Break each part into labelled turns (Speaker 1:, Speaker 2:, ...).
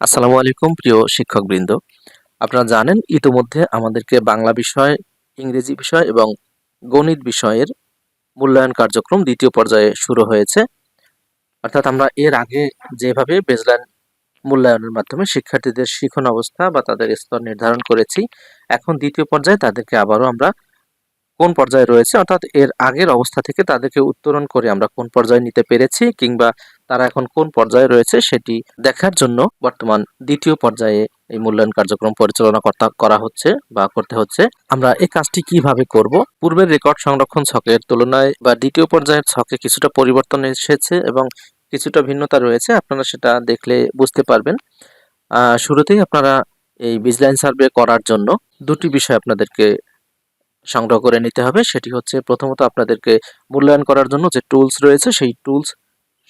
Speaker 1: আসসালামু আলাইকুম, প্রিয় শিক্ষকবৃন্দ। আপনারা জানেন, ইতোমধ্যে আমাদেরকে বাংলা বিষয়, ইংরেজি বিষয় এবং গণিত বিষয়ের মূল্যায়ন কার্যক্রম দ্বিতীয় পর্যায়ে শুরু হয়েছে। অর্থাৎ আমরা এর আগে যেভাবে বেজলাইন মূল্যায়নের মাধ্যমে শিক্ষার্থীদের শিখন অবস্থা বা তাদের স্তর নির্ধারণ করেছি, এখন দ্বিতীয় পর্যায়ে তাদেরকে আবারও আমরা কোন পর্যায়ে রয়েছে, অর্থাৎ এর আগের অবস্থা থেকে তাদেরকে উত্তরণ করে আমরা কোন পর্যায়ে নিতে পেরেছি কিংবা তারা এখন কোন পর্যায়ে রয়েছে সেটি দেখার জন্য বর্তমান দ্বিতীয় পর্যায়ে এই মূল্যায়ন কার্যক্রম পরিচালনা করা হচ্ছে বা করতে হচ্ছে। আমরা এই কাজটি কীভাবে করব? পূর্বের রেকর্ড সংরক্ষণ ছকের তুলনায় বা দ্বিতীয় পর্যায়ের ছকে কিছুটা পরিবর্তন এসেছে এবং কিছুটা ভিন্নতা রয়েছে, আপনারা সেটা দেখলে বুঝতে পারবেন। শুরুতেই আপনারা এই বিজলাইন সার্ভে করার জন্য দুটি বিষয় আপনাদেরকে সংগ্রহ করে নিতে হবে। সেটি হচ্ছে প্রথমত আপনাদেরকে মূল্যায়ন করার জন্য যে টুলস রয়েছে, সেই টুলস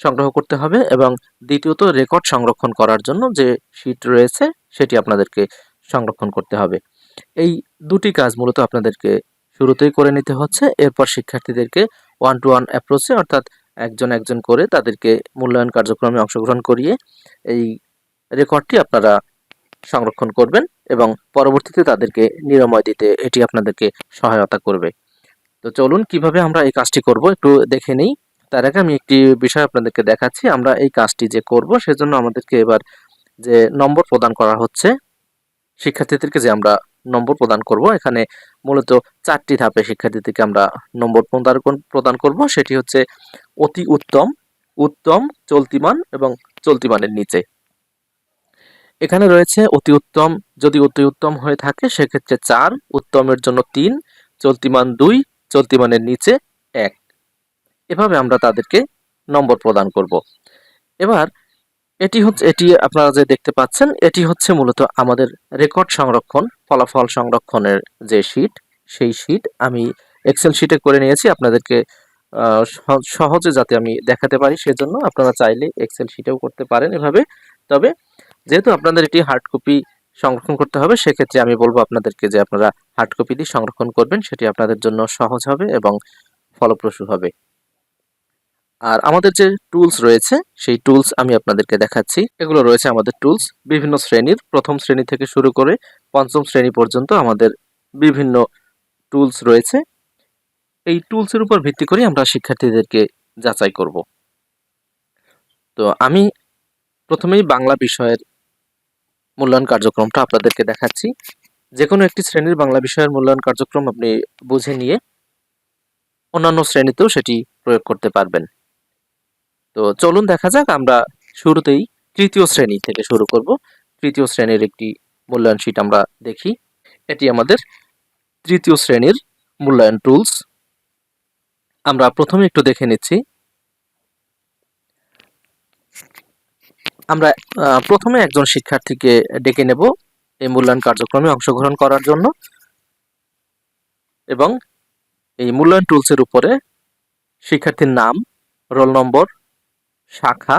Speaker 1: সংগ্রহ করতে হবে এবং দ্বিতীয়ত রেকর্ড সংরক্ষণ করার জন্য যে শিট রয়েছে সেটি আপনাদেরকে সংরক্ষণ করতে হবে। এই দুটি কাজ মূলত আপনাদেরকে শুরুতেই করে নিতে হচ্ছে। এরপর শিক্ষার্থীদেরকে ওয়ান টু ওয়ান অ্যাপ্রোচে অর্থাৎ একজন একজন করে তাদেরকে মূল্যায়ন কার্যক্রমে অংশগ্রহণ করিয়ে এই রেকর্ডটি আপনারা সংরক্ষণ করবেন এবং পরবর্তীতে তাদেরকে নিরাময় দিতে এটি আপনাদেরকে সহায়তা করবে। তো চলুন কীভাবে আমরা এই কাজটি করব একটু দেখে নেই। তার আগে আমি একটি বিষয় আপনাদেরকে দেখাচ্ছি। আমরা এই কাজটি যে করব সেজন্য আমাদেরকে এবার যে নম্বর প্রদান করা হচ্ছে, শিক্ষার্থীদেরকে যে আমরা নম্বর প্রদান করব, এখানে মূলত চারটি ধাপে শিক্ষার্থীদেরকে আমরা নম্বর প্রদান করব। সেটি হচ্ছে অতি উত্তম উত্তম চলতিমান এবং চলতিমানের নিচে। এখানে রয়েছে অতি উত্তম, যদি অতি উত্তম হয়ে থাকে সেক্ষেত্রে চার, উত্তমের জন্য তিন চলতিমান দুই চলতিমানের নিচে এক। এভাবে আমরা তাদেরকে নম্বর প্রদান করব। এবার, এটি হচ্ছে, এটি আপনারা যে দেখতে পাচ্ছেন, এটি হচ্ছে মূলত আমাদের রেকর্ড সংরক্ষণ, ফলাফল সংরক্ষণের যে শীট, সেই শীট আমি এক্সেল শিটে করে নিয়েছি। আপনাদেরকে সহজে যাতে আমি দেখাতে পারি, সেজন্য আপনারা চাইলে এক্সেল শিটেও করতে পারেন এভাবে। তবে, যেহেতু আপনাদের এটি হার্ড কপি সংরক্ষণ করতে হবে, সেক্ষেত্রে আমি বলব আপনাদেরকে যে আপনারা হার্ড কপি দিয়ে সংরক্ষণ করবেন, সেটি আপনাদের জন্য সহজ হবে এবং ফলপ্রসূ হবে। আর আমাদের যে টুলস রয়েছে, সেই টুলস আমি আপনাদেরকে দেখাচ্ছি। এগুলো রয়েছে আমাদের টুলস বিভিন্ন শ্রেণির। প্রথম শ্রেণি থেকে শুরু করে পঞ্চম শ্রেণি পর্যন্ত আমাদের বিভিন্ন টুলস রয়েছে। এই টুলসের উপর ভিত্তি করে আমরা শিক্ষার্থীদেরকে যাচাই করব। তো আমি প্রথমেই বাংলা বিষয়ের মূল্যায়ন কার্যক্রমটা আপনাদেরকে দেখাচ্ছি। যে কোনো একটি শ্রেণির বাংলা বিষয়ের মূল্যায়ন কার্যক্রম আপনি বুঝে নিয়ে অন্যান্য শ্রেণীতেও সেটি প্রয়োগ করতে পারবেন। তো চলুন দেখা যাক, আমরা শুরুতেই তৃতীয় শ্রেণি থেকে শুরু করব। তৃতীয় শ্রেণির একটি মূল্যায়ন শীট আমরা দেখি। এটি আমাদের তৃতীয় শ্রেণির মূল্যায়ন টুলস আমরা প্রথমে একটু দেখে নিচ্ছি। আমরা প্রথমে একজন শিক্ষার্থীকে ডেকে নেব এই মূল্যায়ন কার্যক্রমে অংশগ্রহণ করার জন্য। এবং এই মূল্যায়ন টুলসের উপরে শিক্ষার্থীর নাম রোল নম্বর শাখা,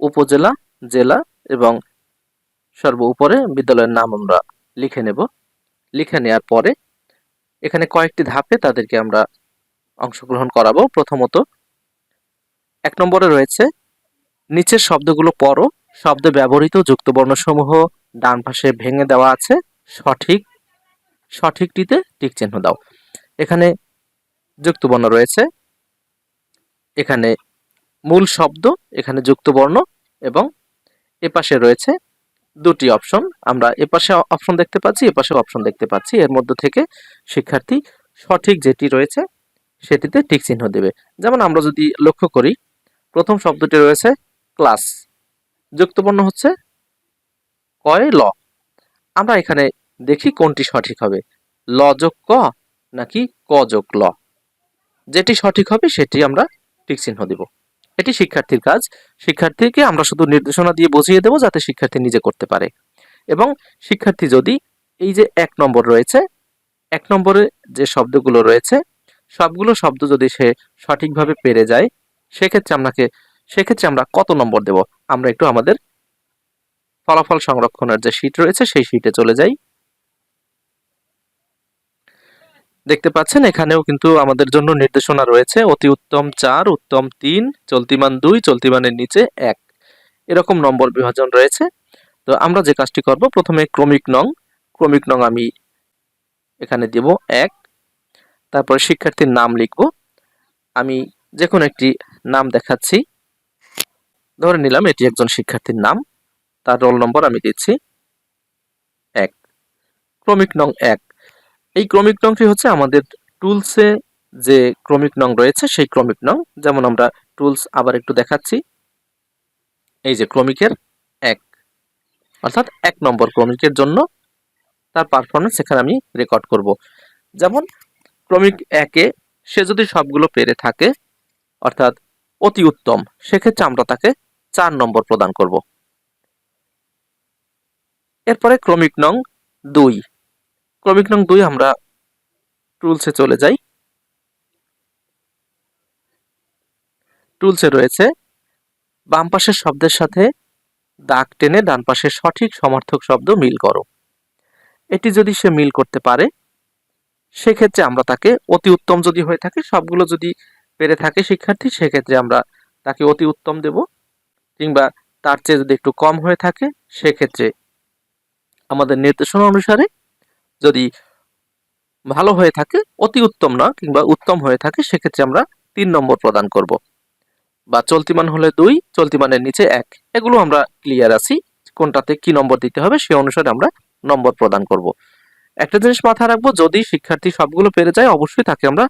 Speaker 1: উপজেলা, জেলা এবং সর্ব উপরে বিদ্যালয়ের নাম আমরা লিখে নেব। লিখে নেওয়ার পরে এখানে কয়েকটি ধাপে তাদেরকে আমরা অংশগ্রহণ করাবো। প্রথমত, এক নম্বরে রয়েছে, নিচের শব্দগুলো পড়ো। শব্দে ব্যবহৃত যুক্তবর্ণসমূহ ডান পাশে ভেঙে দেওয়া আছে। সঠিক, সঠিকটিতে টিক চিহ্ন দাও। এখানে যুক্তবর্ণ রয়েছে। এখানে মূল শব্দ, এখানে যুক্তবর্ণ এবং এপাশে রয়েছে দুটি অপশন। আমরা এপাশে অপশন দেখতে পাচ্ছি এপাশে অপশন দেখতে পাচ্ছি। এর মধ্যে থেকে শিক্ষার্থী সঠিক যেটি রয়েছে, সেটিতে টিক চিহ্ন দেবে। যেমন আমরা যদি লক্ষ্য করি, প্রথম শব্দটি রয়েছে ক্লাস। যুক্তবর্ণ হচ্ছে কয় ল। আমরা এখানে দেখি কোনটি সঠিক হবে। ল যোগ ক নাকি ক যোগ ল। যেটি সঠিক হবে, সেটি আমরা টিক চিহ্ন দিব। এটি শিক্ষার্থীর কাজ। শিক্ষার্থীকে আমরা শুধু নির্দেশনা দিয়ে বুঝিয়ে দেব যাতে শিক্ষার্থী নিজে করতে পারে। এবং শিক্ষার্থী যদি এই যে এক নম্বর রয়েছে, এক নম্বরে যে শব্দগুলো রয়েছে, সবগুলো শব্দ যদি সে সঠিকভাবে পেরে যায়, সেক্ষেত্রে আপনাকে সেক্ষেত্রে আমরা কত নম্বর দেব? আমরা একটু আমাদের ফলাফল সংরক্ষণের যে শীট রয়েছে, সেই শীটে চলে যাই। দেখতে পাচ্ছেন, এখানেও কিন্তু আমাদের জন্য নির্দেশনা রয়েছে। অতি উত্তম চার, উত্তম তিন চলতিমান দুই চলতিমানের নিচে এক। এরকম নম্বর বিভাজন রয়েছে। তো আমরা যে কাজটি করব, প্রথমে ক্রমিক নং। ক্রমিক নং আমি এখানে দেব এক। তারপরে শিক্ষার্থীর নাম লিখব। আমি যে কোনো একটি নাম দেখাচ্ছি। ধরে নিলাম, এটি একজন শিক্ষার্থীর নাম। তার রোল নম্বর আমি দিচ্ছি এক। ক্রমিক নং এক। এই ক্রমিক নংটি হচ্ছে আমাদের টুলসে যে ক্রমিক নং রয়েছে, সেই ক্রমিক নং। যেমন আমরা টুলস আবার একটু দেখাচ্ছি। এই যে ক্রমিকের এক। অর্থাৎ এক নম্বর ক্রমিকের জন্য তার পারফরমেন্স এখানে আমি রেকর্ড করব। যেমন ক্রমিক একে সে যদি সবগুলো পেরে থাকে, অর্থাৎ অতি উত্তম, সেক্ষেত্রে আমরা তাকে চার নম্বর প্রদান করব। এরপরে ক্রমিক নং দুই। ক্রমিক নং দুই আমরা টুলসে চলে যাই। টুলসে রয়েছে বাম পাশের শব্দের সাথে দাগ টেনে ডান পাশের সঠিক সমার্থক শব্দ মিল করো। এটি যদি সে মিল করতে পারে, সেক্ষেত্রে আমরা তাকে অতি উত্তম যদি হয়ে থাকে, সবগুলো যদি পেরে থাকে শিক্ষার্থী, সেক্ষেত্রে আমরা তাকে অতি উত্তম দেব। কিংবা তার চেয়ে যদি একটু কম হয়ে থাকে, সেক্ষেত্রে আমাদের নির্দেশনা অনুসারে যদি ভালো হয়ে থাকে, অতি উত্তম না কিংবা উত্তম হয়ে থাকে, সেক্ষেত্রে আমরা তিন নম্বর প্রদান করব। বা চলতিমান হলে দুই চলতিমানের নিচে এক। এগুলো আমরা ক্লিয়ার আছি, কোনটাতে কি নম্বর দিতে হবে সে অনুসারে আমরা নম্বর প্রদান করব। একটা জিনিস মাথায় রাখব, যদি শিক্ষার্থী সবগুলো পেরে যায়, অবশ্যই তাকে আমরা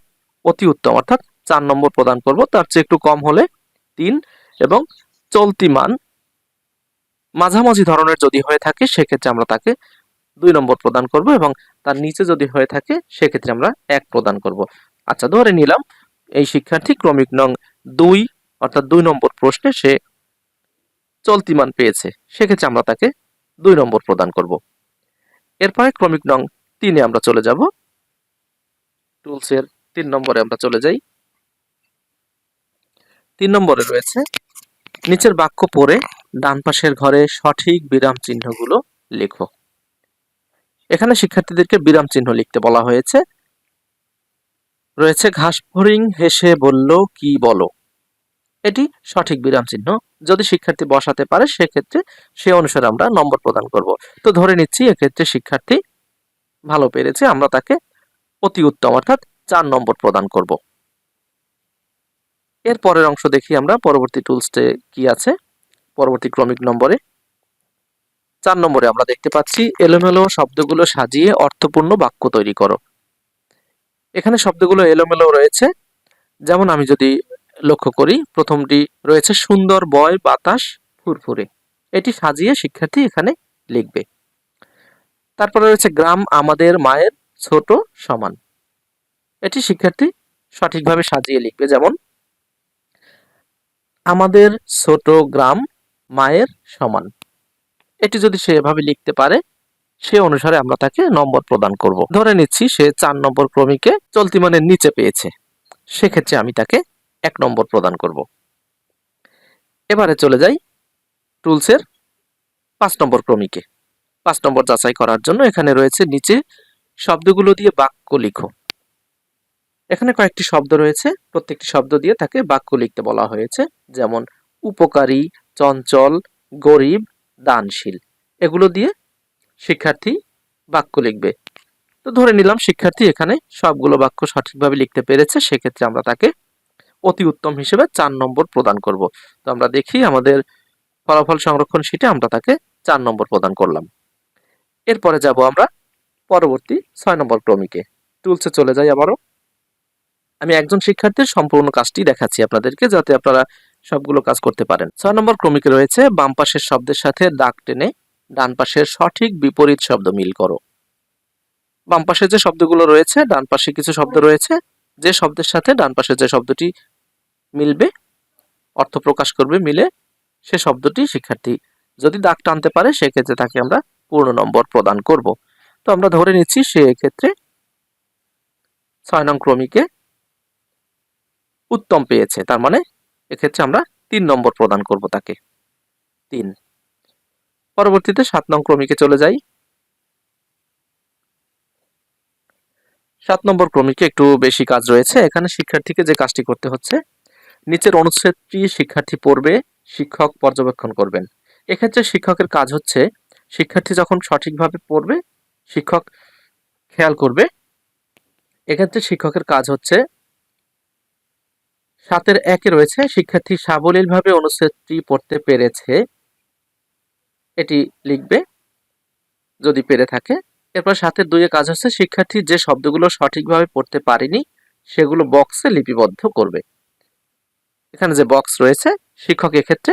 Speaker 1: অতি উত্তম, অর্থাৎ চার নম্বর প্রদান করব। তার চেয়ে একটু কম হলে তিন এবং চলতি মান মাঝামাঝি ধরনের যদি হয়ে থাকে, সেক্ষেত্রে আমরা তাকে দুই নম্বর প্রদান করব এবং তার নিচে যদি হয়ে থাকে, সেক্ষেত্রে আমরা এক প্রদান করব। আচ্ছা ধরে নিলাম এই শিক্ষার্থী ক্রমিক নং দুই, অর্থাৎ দুই নম্বর প্রশ্নে সে চলতি মান পেয়েছে, সেক্ষেত্রে আমরা তাকে দুই নম্বর প্রদান করব। এরপরে ক্রমিক নং তিনে আমরা চলে যাব। টুলসের তিন নম্বরে আমরা চলে যাই। তিন নম্বরে রয়েছে, নিচের বাক্য পড়ে ডান পাশের ঘরে সঠিক বিরাম চিহ্নগুলো লেখো। এখানে শিক্ষার্থীদেরকে বিরাম চিহ্ন লিখতে বলা হয়েছে। রয়েছে ঘাস ফড়িং হেসে বলল, কি বলো? এটি সঠিক বিরাম চিহ্ন। যদি শিক্ষার্থী বসাতে পারে, সেক্ষেত্রে সে অনুসারে আমরা নম্বর প্রদান করব। তো ধরে নিচ্ছি, এক্ষেত্রে শিক্ষার্থী ভালো পেরেছে, আমরা তাকে অতি উত্তম, অর্থাৎ চার নম্বর প্রদান করব। এর পরের অংশ দেখি আমরা, পরবর্তী টুলসটে কি আছে? পরবর্তী ক্রমিক নম্বরে চার নম্বরে আমরা দেখতে পাচ্ছি, এলোমেলো শব্দগুলো সাজিয়ে অর্থপূর্ণ বাক্য তৈরি করো। এখানে শব্দগুলো এলোমেলো রয়েছে। যেমন আমি যদি লক্ষ্য করি, প্রথমটি রয়েছে সুন্দর, বয়, বাতাস, ফুরফুরে। এটি সাজিয়ে শিক্ষার্থী এখানে লিখবে। তারপরে রয়েছে গ্রাম, আমাদের, মায়ের, ছোট, সমান। এটি শিক্ষার্থী সঠিকভাবে সাজিয়ে লিখবে। যেমন, আমাদের, ছোট, গ্রাম, মায়ের, সমান। এটি যদি সে এভাবে লিখতে পারে, সে অনুসারে আমরা তাকে নম্বর প্রদান করব। ধরে নিচ্ছি সে চার নম্বর ক্রমিকে চলতি মানের নিচে পেয়েছে। সেক্ষেত্রে আমি তাকে এক নম্বর প্রদান করব। এবারে চলে যাই টুলসের পাঁচ নম্বর ক্রমিকে। পাঁচ নম্বর যাচাই করার জন্য এখানে রয়েছে নিচে শব্দগুলো দিয়ে বাক্য লিখো। এখানে কয়েকটি শব্দ রয়েছে, প্রত্যেকটি শব্দ দিয়ে তাকে বাক্য লিখতে বলা হয়েছে, যেমন উপকারী, চঞ্চল, গরিব দানশীল। এগুলো দিয়ে শিক্ষার্থী বাক্য লিখবে। তো ধরে নিলাম শিক্ষার্থী এখানে সবগুলো বাক্য সঠিকভাবে লিখতে পেরেছে, সেক্ষেত্রে আমরা তাকে অতি উত্তম হিসেবে চার নম্বর প্রদান করব। তো আমরা দেখি আমাদের ফলাফল সংরক্ষণ শিটে আমরা তাকে চার নম্বর প্রদান করলাম। এরপরে যাব আমরা পরবর্তী ছয় নম্বর ক্রমিকে। টুলসে চলে যাই আবারও। আমি একজন শিক্ষার্থীর সম্পূর্ণ কাজটি দেখাচ্ছি আপনাদেরকে, যাতে আপনারা সবগুলো কাজ করতে পারেন। ছয় নম্বর ক্রমিকে রয়েছে বাম পাশের শব্দের সাথে দাগ টেনে ডান পাশের সঠিক বিপরীত শব্দ মিল করো। বাম পাশে যে শব্দগুলো রয়েছে, ডান পাশে কিছু শব্দ রয়েছে, যে শব্দের সাথে ডান পাশে যে শব্দটি মিলবে, অর্থ প্রকাশ করবে, মিলে সে শব্দটি শিক্ষার্থী যদি দাগ টানতে পারে, সেক্ষেত্রে তাকে আমরা পূর্ণ নম্বর প্রদান করব। তো আমরা ধরে নিচ্ছি সে এক্ষেত্রে ছয় নং ক্রমিকে উত্তম পেয়েছে, তার মানে এক্ষেত্রে আমরা তিন নম্বর প্রদান করব তাকে। তিন। পরবর্তীতে সাত নং ক্রমিকে চলে যাই। সাত নম্বর ক্রমিকে একটু বেশি কাজ রয়েছে। এখানে শিক্ষার্থীকে যে কাজটি করতে হচ্ছে, নিচের অনুচ্ছেদটি শিক্ষার্থী পড়বে, শিক্ষক পর্যবেক্ষণ করবেন। এক্ষেত্রে শিক্ষকের কাজ হচ্ছে, শিক্ষার্থী যখন সঠিকভাবে পড়বে, শিক্ষক খেয়াল করবে। এক্ষেত্রে শিক্ষকের কাজ হচ্ছে সাতের একে রয়েছে। শিক্ষার্থী সাবলীলভাবে অনুচ্ছেদটি পড়তে পেরেছে। এটি লিখবে, যদি পেরে থাকে। এরপর সাথে দুইয়ে কাজ হচ্ছে, শিক্ষার্থী যে শব্দগুলো সঠিকভাবে পড়তে পারেনি, সেগুলো বক্সে লিপিবদ্ধ করবে। এখানে যে বক্স রয়েছে, শিক্ষক এক্ষেত্রে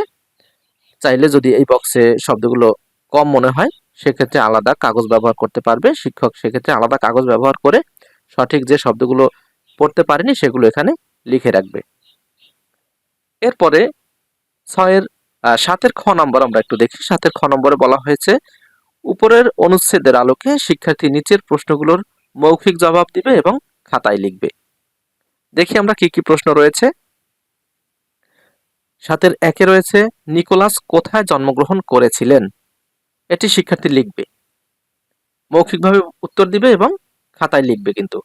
Speaker 1: চাইলে যদি এই বক্সে শব্দগুলো কম মনে হয়, সেক্ষেত্রে আলাদা কাগজ ব্যবহার করতে পারবে। শিক্ষক সেক্ষেত্রে আলাদা কাগজ ব্যবহার করে সঠিক যে শব্দগুলো পড়তে পারেনি, সেগুলো এখানে লিখে রাখবে। এরপরে ছয়ের সাতের খ নম্বর আমরা একটু দেখি। সাতের খ নম্বরে বলা হয়েছে, উপরের অনুচ্ছেদের আলোকে শিক্ষার্থী নিচের প্রশ্নগুলোর মৌখিক জবাব দিবে এবং খাতায় লিখবে। দেখি আমরা কি কি প্রশ্ন রয়েছে। সাতের একে রয়েছে, নিকোলাস কোথায় জন্মগ্রহণ করেছিলেন? এটি শিক্ষার্থী লিখবে। মৌখিকভাবে উত্তর দিবে এবং খাতায় লিখবে কিন্তু।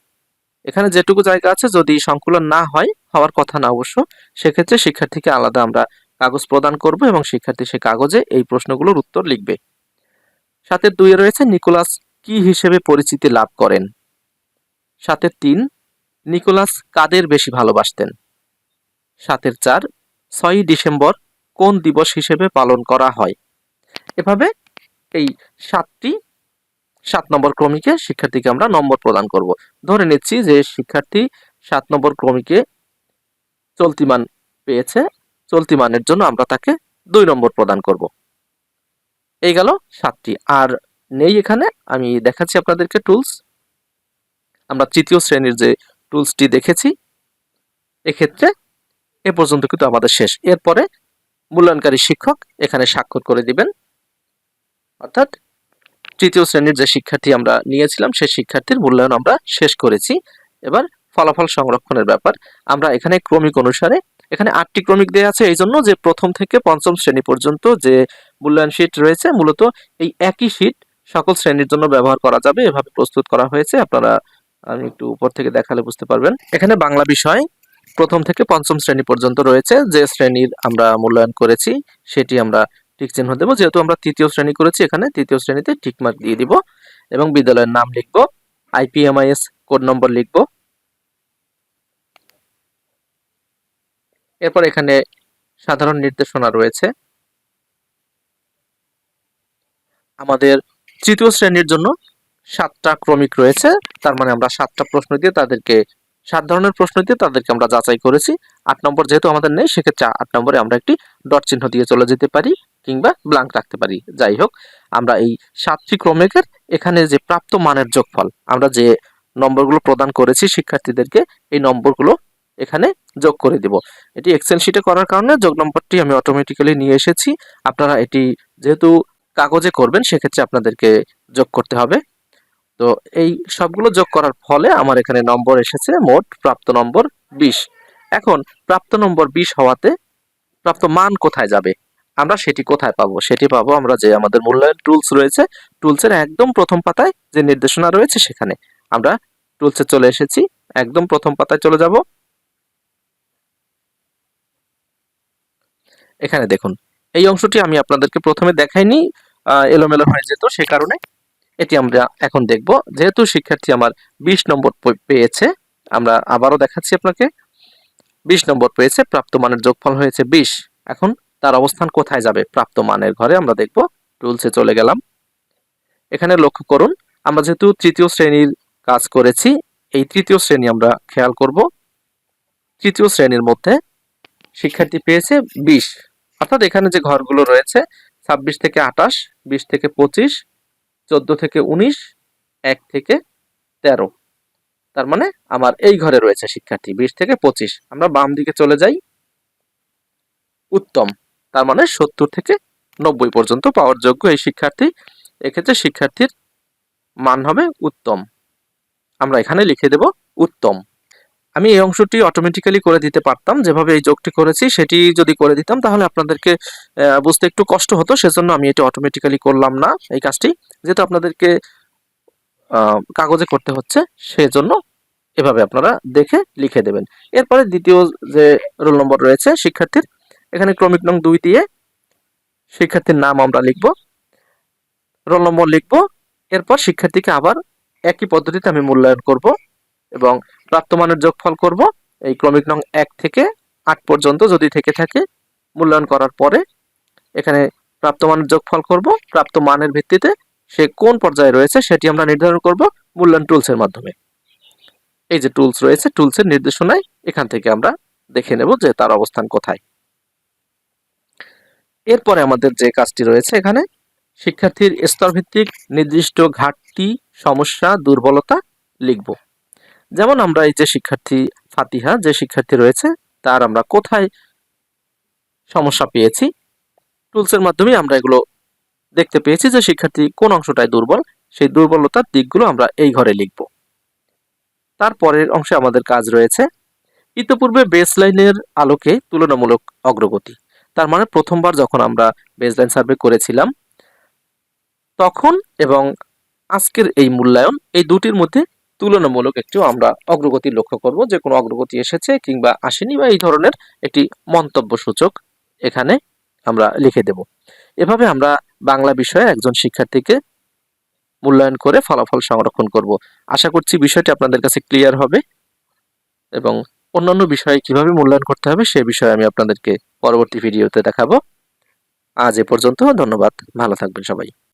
Speaker 1: এখানে যেটুকু জায়গা আছে, যদি সংকুলন না হয়, হওয়ার কথা না অবশ্য, সেক্ষেত্রে শিক্ষার্থীকে আলাদা আমরা কাগজ প্রদান করব এবং শিক্ষার্থী সে কাগজে এই প্রশ্নগুলোর উত্তর লিখবে। সাথে দুইয়ে রয়েছে, নিকোলাস কি হিসেবে পরিচিতি লাভ করেন? সাথে তিন, নিকোলাস কাদের বেশি ভালোবাসতেন? সাতের চার, ছয়ই ডিসেম্বর কোন দিবস হিসেবে পালন করা হয়? এভাবে এই সাতটি সাত নম্বর ক্রমিকে শিক্ষার্থীকে আমরা নম্বর প্রদান করব। ধরে নিচ্ছি যে শিক্ষার্থী সাত নম্বর ক্রমিকে চলতি মান পেয়েছে, চলতি মানের জন্য আমরা তাকে দুই নম্বর প্রদান করব। এই গেল সাতটি। আর নেই এখানে, আমি দেখাচ্ছি আপনাদেরকে টুলস আমরা তৃতীয় শ্রেণির যে টুলসটি দেখেছি, এক্ষেত্রে এ পর্যন্ত কিন্তু আমাদের শেষ। এরপরে মূল্যায়নকারী শিক্ষক এখানে স্বাক্ষর করে দিবেন। অর্থাৎ তৃতীয় শ্রেণির যে শিক্ষার্থী আমরা নিয়েছিলাম, সেই শিক্ষার্থীর মূল্যায়ন আমরা শেষ করেছি। এবার ফলাফল সংরক্ষণের ব্যাপার। আমরা এখানে ক্রমিক অনুসারে, এখানে আটটি ক্রমিক দেওয়া আছে, এই জন্য যে প্রথম থেকে পঞ্চম শ্রেণি পর্যন্ত যে মূল্যায়ন শীট রয়েছে, মূলত এই একই শীট সকল শ্রেণির জন্য ব্যবহার করা যাবে। এভাবে প্রস্তুত করা হয়েছে। আপনারা, আমি একটু উপর থেকে দেখালে বুঝতে পারবেন। এখানে বাংলা বিষয় প্রথম থেকে পঞ্চম শ্রেণি পর্যন্ত রয়েছে। যে শ্রেণির আমরা মূল্যায়ন করেছি, সেটি আমরা টিক চিহ্ন দেবো। যেহেতু আমরা তৃতীয় শ্রেণি করেছি, এখানে তৃতীয় শ্রেণীতে টিক মার্ক দিয়ে দিব এবং বিদ্যালয়ের নাম লিখব আইপিএমআইএস কোড নম্বর লিখব। এরপর এখানে সাধারণ নির্দেশনা রয়েছে। আমাদের তৃতীয় শ্রেণির জন্য সাতটা ক্রমিক রয়েছে, তার মানে আমরা সাতটা প্রশ্ন দিয়ে তাদেরকে, সাত ধরনের প্রশ্ন দিয়ে তাদেরকে আমরা যাচাই করেছি। আট নম্বর যেহেতু আমাদের নেই, সেক্ষেত্রে আট নম্বরে আমরা একটি ডট চিহ্ন দিয়ে চলে যেতে পারি। কিংবা ব্লাঙ্ক রাখতে পারি। যাই হোক, আমরা এই সাতটি ক্রমিকের এখানে যে প্রাপ্ত মানের যোগফল, আমরা যে নম্বরগুলো প্রদান করেছি শিক্ষার্থীদেরকে, এই নম্বরগুলো এখানে যোগ করে দিব। এটি এক্সেল শিটে করার কারণে যোগ নম্বরটি আমি অটোমেটিক্যালি নিয়ে এসেছি। আপনারা এটি যেহেতু কাগজে করবেন, সেক্ষেত্রে আপনাদেরকে যোগ করতে হবে। তো এই সবগুলো যোগ করার ফলে আমার এখানে নম্বর এসেছে, মোট প্রাপ্ত নম্বর বিশ। এখন প্রাপ্ত নম্বর বিশ হওয়াতে প্রাপ্ত মান কোথায় যাবে? আমরা সেটি কোথায় পাবো? সেটি পাবো আমরা যে আমাদের মূল্যায়ন টুলস রয়েছে। টুলসের একদম প্রথম পাতায় যে নির্দেশনা রয়েছে সেখানে আমরা টুলসে চলে এসেছি। একদম প্রথম পাতায় চলে যাব। এখানে দেখুন, এই অংশটি আমি আপনাদেরকে প্রথমে দেখাইনি এলোমেলো হয়ে যেত সে কারণে। এটি আমরা এখন দেখব। যেহেতু শিক্ষার্থী আমার বিশ নম্বর পেয়েছে, আমরা আবারও দেখাচ্ছি আপনাকে। বিশ নম্বর পেয়েছে, প্রাপ্ত মানের যোগফল হয়েছে বিশ। এখন তার অবস্থান কোথায় যাবে? প্রাপ্ত মানের ঘরে আমরা দেখব। টুলসে চলে গেলাম। এখানে লক্ষ্য করুন, আমরা যেহেতু তৃতীয় শ্রেণির কাজ করেছি, এই তৃতীয় শ্রেণি আমরা খেয়াল করব। তৃতীয় শ্রেণির মধ্যে শিক্ষার্থী পেয়েছে বিশ। অর্থাৎ এখানে যে ঘরগুলো রয়েছে, ছাব্বিশ থেকে আটাশ বিশ থেকে পঁচিশ, চোদ্দ থেকে উনিশ, এক থেকে তেরো। তার মানে আমার এই ঘরে রয়েছে শিক্ষার্থী, বিশ থেকে পঁচিশ। আমরা বাম দিকে চলে যাই। উত্তম। তার মানে সত্তর থেকে নব্বই পর্যন্ত পাওয়ার যোগ্য এই শিক্ষার্থী। এক্ষেত্রে শিক্ষার্থীর মান হবে উত্তম। আমরা এখানে লিখে দেব উত্তম। আমি এই অংশটি অটোমেটিক্যালি করে দিতে পারতাম, যেভাবে এই যোগটি করেছি সেটি যদি করে দিতাম তাহলে আপনাদেরকে বুঝতে একটু কষ্ট হতো, সেজন্য আমি এটি অটোমেটিক্যালি করলাম না এই কাজটি। যেহেতু আপনাদেরকে কাগজে করতে হচ্ছে, সেজন্য এভাবে আপনারা দেখে লিখে দেবেন। এরপরে দ্বিতীয় যে রোল নম্বর রয়েছে, শিক্ষার্থীর এখানে ক্রমিক নং দুই দিয়ে শিক্ষার্থীর নাম আমরা লিখব, রোল নম্বর লিখব, এরপর শিক্ষার্থীকে আবার একই পদ্ধতিতে আমি মূল্যায়ন করব এবং প্রাপ্তমানের যোগফল করব। এই ক্রমিক নং এক থেকে আট পর্যন্ত যদি থেকে থাকে, মূল্যায়ন করার পরে এখানে প্রাপ্তমানের যোগফল করব, প্রাপ্ত মানের ভিত্তিতে সে কোন পর্যায়ে রয়েছে সেটি আমরা নির্ধারণ করব মূল্যায়ন টুলসের মাধ্যমে। এই যে টুলস রয়েছে টুলসের নির্দেশনায় এখান থেকে আমরা দেখে নেব যে তার অবস্থান কোথায়। এরপরে আমাদের যে কাজটি রয়েছে এখানে, শিক্ষার্থীর স্তরভিত্তিক নির্দিষ্ট ঘাটতি, সমস্যা, দুর্বলতা লিখব। যেমন আমরা এই যে শিক্ষার্থী ফাতিহা, যে শিক্ষার্থী রয়েছে, তার আমরা কোথায় সমস্যা পেয়েছি টুলসের মাধ্যমে আমরা এগুলো দেখতে পেয়েছি যে শিক্ষার্থী কোন অংশটায় দুর্বল, সেই দুর্বলতার দিকগুলো আমরা এই ঘরে লিখব। তারপরের অংশে আমাদের কাজ রয়েছে, ইতিপূর্বে বেসলাইনের আলোকে তুলনামূলক অগ্রগতি। তার মানে প্রথমবার যখন আমরা বেসলাইন সার্ভে করেছিলাম, তখন এবং আজকের এই মূল্যায়ন এই দুটির মধ্যে তুলনামূলক একটু আমরা অগ্রগতি লক্ষ্য করব। যে কোনো অগ্রগতি এসেছে কিংবা আসেনি বা এই ধরনের একটি মন্তব্য সূচক এখানে আমরা লিখে দেব। এভাবে আমরা বাংলা বিষয়ে একজন শিক্ষার্থীকে মূল্যায়ন করে ফলাফল সংরক্ষণ করব। আশা করছি বিষয়টি আপনাদের কাছে ক্লিয়ার হবে এবং অন্যান্য বিষয়ে কীভাবে মূল্যায়ন করতে হবে সে বিষয়ে আমি আপনাদেরকে পরবর্তী ভিডিওতে দেখাবো। আজ এ পর্যন্ত ধন্যবাদ। ভালো থাকবেন সবাই।